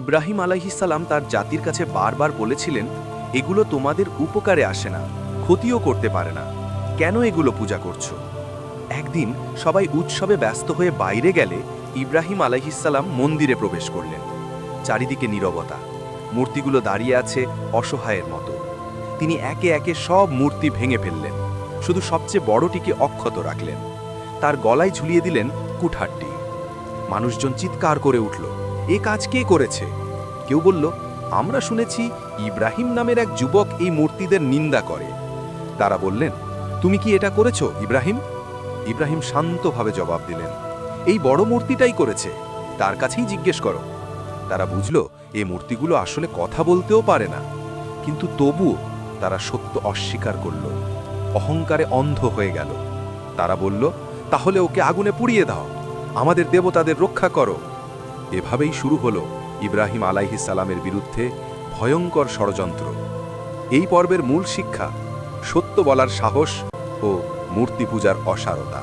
ইব্রাহিম আলাইহিসাল্লাম তার জাতির কাছে বারবার বলেছিলেন, এগুলো তোমাদের উপকারে আসে না, ক্ষতিও করতে পারে না। কেন এগুলো পূজা করছ? একদিন সবাই উৎসবে ব্যস্ত হয়ে বাইরে গেলে ইব্রাহিম আলাইহিসাল্লাম মন্দিরে প্রবেশ করলেন। চারিদিকে নীরবতা, মূর্তিগুলো দাঁড়িয়ে আছে অসহায়ের মতো। তিনি একে একে সব মূর্তি ভেঙে ফেললেন, শুধু সবচেয়ে বড়টিকে অক্ষত রাখলেন। তার গলায় ঝুলিয়ে দিলেন কুঠারটি। মানুষজন চিৎকার করে উঠল এ কাজ কে করেছে? কেউ বলল, আমরা শুনেছি ইব্রাহিম নামের এক যুবক এই মূর্তিদের নিন্দা করে। তারা বললেন, তুমি কি এটা করেছ, ইব্রাহিম? ইব্রাহিম শান্তভাবে জবাব দিলেন, এই বড় মূর্তিটাই করেছে, তার কাছেই জিজ্ঞেস করো। তারা বুঝল এই মূর্তিগুলো আসলে কথা বলতেও পারে না। কিন্তু তবুও তারা সত্য অস্বীকার করল, অহংকারে অন্ধ হয়ে গেল। তারা বলল, তাহলে ওকে আগুনে পুড়িয়ে দাও, আমাদের দেবতাদের রক্ষা করো। এভাবেই শুরু হল ইব্রাহিম সালামের বিরুদ্ধে ভয়ঙ্কর ষড়যন্ত্র। এই পর্বের মূল শিক্ষা সত্য বলার সাহস ও মূর্তি পূজার অসারতা।